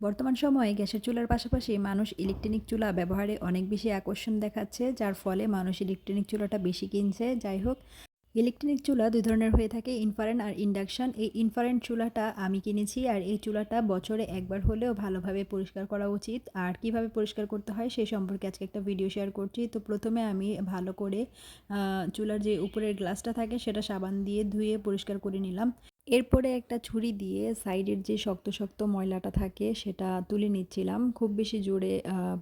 বর্তমান সময়ে গ্যাসের চুলার পাশাপাশি মানুষ ইলেকট্রনিক চুলা ব্যবহারে অনেক বেশি আকর্ষণ দেখাচ্ছে, যার ফলে মানুষ ইলেকট্রনিক চুলাটা বেশি কিনছে। যাই হোক, ইলেকট্রনিক চুলা দুই ধরনের হয়ে থাকে ইনফারেন্ট আর ইন্ডাকশন। এই ইনফারেন্ট চুলাটা আমি কিনেছি আর এই চুলাটা বছরে একবার হলেও ভালোভাবে পরিষ্কার করা উচিত। আর কীভাবে পরিষ্কার করতে হয় সেই সম্পর্কে আজকে একটা ভিডিও শেয়ার করছি। তো প্রথমে আমি ভালো করে চুলার যে উপরের গ্লাসটা থাকে সেটা সাবান দিয়ে ধুয়ে পরিষ্কার করে নিলাম। এরপরে একটা ছুরি দিয়ে সাইডের যে শক্ত শক্ত ময়লাটা থাকে সেটা তুলে নিচ্ছিলাম। খুব বেশি জোরে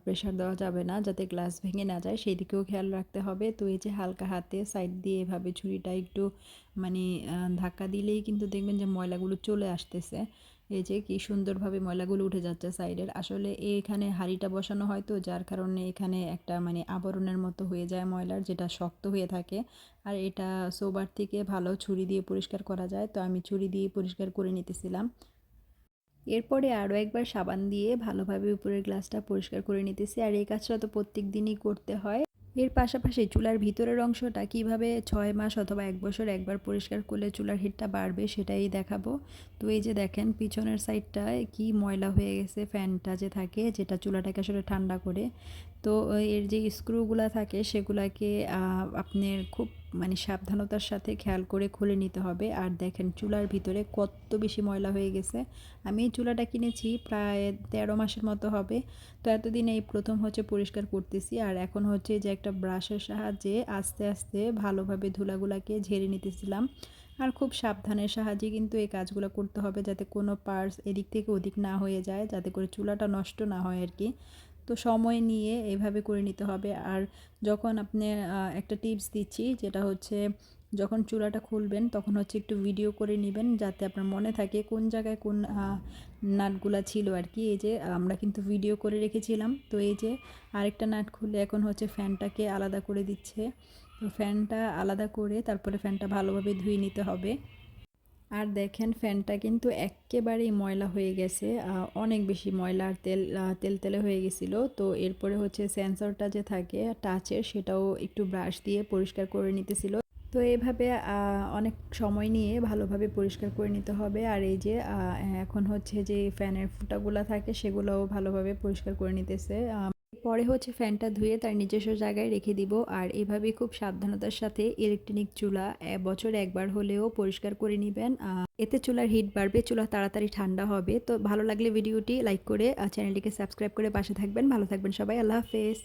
প্রেশার দেওয়া যাবে না যাতে গ্লাস ভেঙে না যায়। সেই দিকেও খেয়াল রাখতে হবে। তো এই যে হালকা হাতে সাইড দিয়ে এভাবে ছুরিটা একটু মানে ধাক্কা দিলেই কিন্তু দেখবেন যে ময়লাগুলো চলে আসতেছে। এই যে কি সুন্দরভাবে ময়লাগুলো উঠে যাচ্ছে সাইডের। আসলে এখানে হাঁড়িটা বসানো হয় তো, যার কারণে এখানে একটা মানে আবরণের মতো হয়ে যায় ময়লার, যেটা শক্ত হয়ে থাকে। আর এটা সোবার থেকে ভালো ছুরি দিয়ে পরিষ্কার করা যায়, তো আমি ছুরি দিয়ে পরিষ্কার করে নিতেছিলাম। এরপরে আরও একবার সাবান দিয়ে ভালোভাবে উপরের গ্লাসটা পরিষ্কার করে নিতেছি। আর এই কাজটা তো প্রত্যেক দিনই করতে হয়। এর পাশাপাশি চুলার ভিতরের অংশটা কীভাবে ছয় মাস অথবা এক বছর একবার পরিষ্কার করলে চুলার হিটটা বাড়বে সেটাই দেখাবো। তো এই যে দেখেন, পিছনের সাইডটায় কি ময়লা হয়ে গেছে ফ্যানটা যে থাকে, যেটা চুলাটাকে আসলে ঠান্ডা করে তো এর যে স্ক্রুগুলো থাকে সেগুলাকে আপনার খুব মানে সাবধানতার সাথে খেয়াল করে খুলে নিতে হবে। আর দেখেন চুলার ভিতরে কত বেশি ময়লা হয়ে গেছে। আমি এই চুলাটা কিনেছি প্রায় তেরো মাসের মতো হবে। তো এতদিন এই প্রথম হচ্ছে পরিষ্কার করতেছি। আর এখন হচ্ছে যে একটা ব্রাশের সাহায্যে আস্তে আস্তে ভালোভাবে ধুলাগুলাকে ঝেড়ে নিতেছিলাম। আর খুব সাবধানের সাহায্যে কিন্তু এই কাজগুলো করতে হবে যাতে কোনো পার্স এদিক থেকে ওদিক না হয়ে যায়, যাতে করে চুলাটা নষ্ট না হয় আর কি। তো সময় নিয়ে এইভাবে করে নিতে হবে। আর যখন আপনি একটা টিপস দিচ্ছি যেটা হচ্ছে যখন চূড়াটা খুলবেন তখন হচ্ছে একটু ভিডিও করে নেবেন যাতে আপনার মনে থাকে কোন জায়গায় কোন নাটগুলা ছিল আর কি। এই যে, আমরা কিন্তু ভিডিও করে রেখেছিলাম। তো এই যে, আরেকটা নাট খুলে এখন হচ্ছে ফ্যানটাকে আলাদা করে দিচ্ছে। তো ফ্যানটা আলাদা করে তারপরে ফ্যানটা ভালোভাবে ধুয়ে নিতে হবে। আর দেখেন ফ্যানটা কিন্তু একেবারেই ময়লা হয়ে গেছে অনেক বেশি ময়লা আর তেল তেল তেলে হয়ে গেছিল। তো এরপরে হচ্ছে সেন্সরটা যে থাকে, টাচের, সেটাও একটু ব্রাশ দিয়ে পরিষ্কার করে নিতেছিল। তো এইভাবে অনেক সময় নিয়ে ভালোভাবে পরিষ্কার করে নিতে হবে। আর এই যে এখন হচ্ছে যে ফ্যানের ফুটাগুলো থাকে, সেগুলোও ভালোভাবে পরিষ্কার করে নিতেছে। পরে হচ্ছে ফ্যানটা ধুয়ে তার নিজস্ব জায়গায় রেখে দিব। আর এভাবে খুব সাবধানতার সাথে ইলেকট্রনিক চুলা বছর একবার হলেও পরিষ্কার করে নেবেন। এতে চুলার হিট বাড়বে, চুলা তাড়াতাড়ি ঠান্ডা হবে। তো ভালো লাগলে ভিডিওটি লাইক করে চ্যানেলটিকে সাবস্ক্রাইব করে পাশে থাকবেন। ভালো থাকবেন সবাই, আল্লাহ হাফেজ।